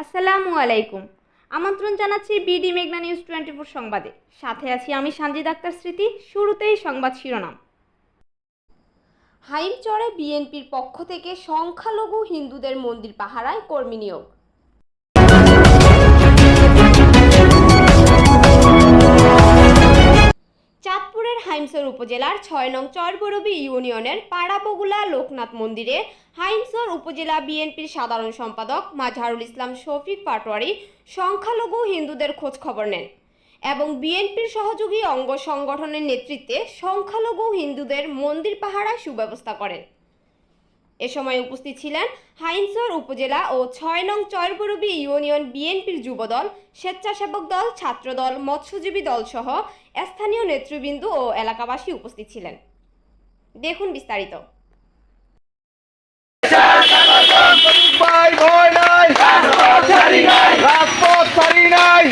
আসসালামু আলাইকুম। আমন্ত্রণ জানাচ্ছি বিডি মেঘনা নিউজ টোয়েন্টি ফোর সংবাদে। সাথে আছি আমি সানজিদ আক্তার স্মৃতি, শুরুতেই সংবাদ শিরোনাম। হাইমচরে বিএনপির পক্ষ থেকে সংখ্যালঘু হিন্দুদের মন্দির পাহারায় কর্মী নিয়োগ। হাইমসর উপজেলার ছয় নং চরবরবি ইউনিয়নের পাড়াপগুলা লোকনাথ মন্দিরে হাইমসর উপজেলা বিএনপির সাধারণ সম্পাদক মাঝহারুল ইসলাম শফিক পাটোয়ারি সংখ্যালঘু হিন্দুদের খোঁজ খবর নেন এবং বিএনপির সহযোগী অঙ্গ সংগঠনের নেতৃত্বে সংখ্যালঘু হিন্দুদের মন্দির পাহারায় সুব্যবস্থা করেন। এ সময় উপস্থিত ছিলেন হাইনসর উপজেলা ও ছয় নং চরবরবি ইউনিয়ন বিএনপির যুবদল স্বেচ্ছাসেবক দল ছাত্রদল মৎস্যজীবী দল সহ স্থানীয় নেতৃবৃন্দ ও এলাকাবাসী উপস্থিত ছিলেন। দেখুন বিস্তারিত। ভাই ভয় নাই। রাজপথ ছাড়ি নাই।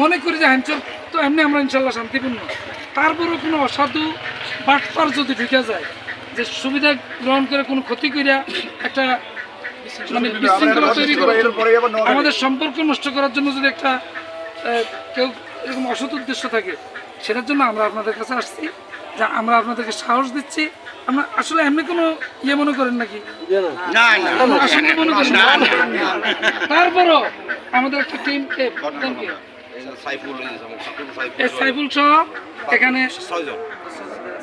মনে করি যে হাঞ্চল তো এমনি আমরা ইনশাল্লাহ শান্তিপূর্ণ। তারপরেও কোনো অসাধু বাটপার যদি ঢুকে যায়, যে সুবিধা গ্রহণ করে কোনো ক্ষতি করিয়া একটা মানে বিশৃঙ্খলা তৈরি আমাদের সম্পর্ক নষ্ট করার জন্য যদি একটা কেউ এরকম অসৎ উদ্দেশ্য থাকে, সেটার জন্য আমরা আপনাদের কাছে আসছি, যা আমরা আপনাদেরকে সাহস দিচ্ছি। আমরা আসলে এমনি কোনো ইয়ে মনে করেন নাকি? না না। কোনো আশঙ্কা মনে করেন না? তারপরও আমাদের একটা টিম সাইফুল সহ এখানে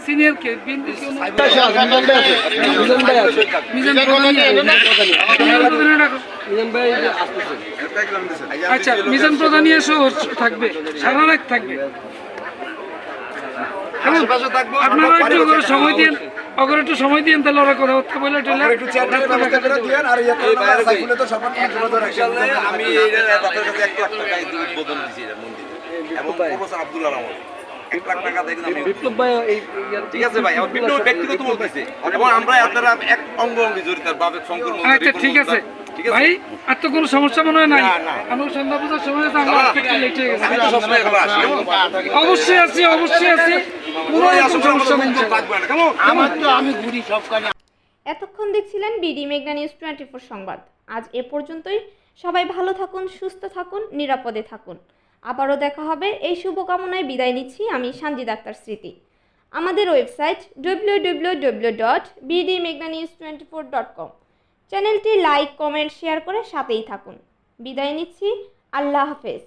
সিনিয়র কে। আচ্ছা মিজান এসে ওর থাকবে। সারা রাত থাকবে? আপনারা একটু সময় দিন। ওগুলো একটু সময় দিন তাহলে ওরা কথা বলতে বলে টেলে একটু চেয়ারের ব্যবস্থা করে দিয়েন আর এই করে সাইকেলে সাইফুলে তো সবার। আমি এই তাদের কাছে 1 লাখ টাকা এই উদ্বোধন দিয়েছি এটা মন্দিরে এবং প্রফেসর আব্দুল আলম এক লাখ টাকা দেখেন আমি ঠিক আছে ভাই আমার বিপ্লব ব্যক্তিগত বলতেছে এবং আমরা আপনারা এক অঙ্গ অঙ্গি জড়িত বাবে শঙ্কর আচ্ছা ঠিক আছে ভাই আর তো কোনো সমস্যা মনে হয় নাই। আমি সন্ধ্যা পূজার সময় একটু লেট হয়ে গেছে। অবশ্যই আছি অবশ্যই আছি কোনো রকম সমস্যা নেই। এতক্ষণ দেখছিলেন বিডি মেঘনা নিউজ টোয়েন্টি ফোর সংবাদ। আজ এ পর্যন্তই। সবাই ভালো থাকুন সুস্থ থাকুন নিরাপদে থাকুন। আবারও দেখা হবে। এই শুভকামনায় বিদায় নিচ্ছি আমি সানজিদ আক্তার স্মৃতি। আমাদের website W W W dot BD মেঘনা news twenty four dot com চ্যানেলটি লাইক কমেন্ট শেয়ার করে সাথেই থাকুন। বিদায় নিচ্ছি। আল্লাহ হাফেজ।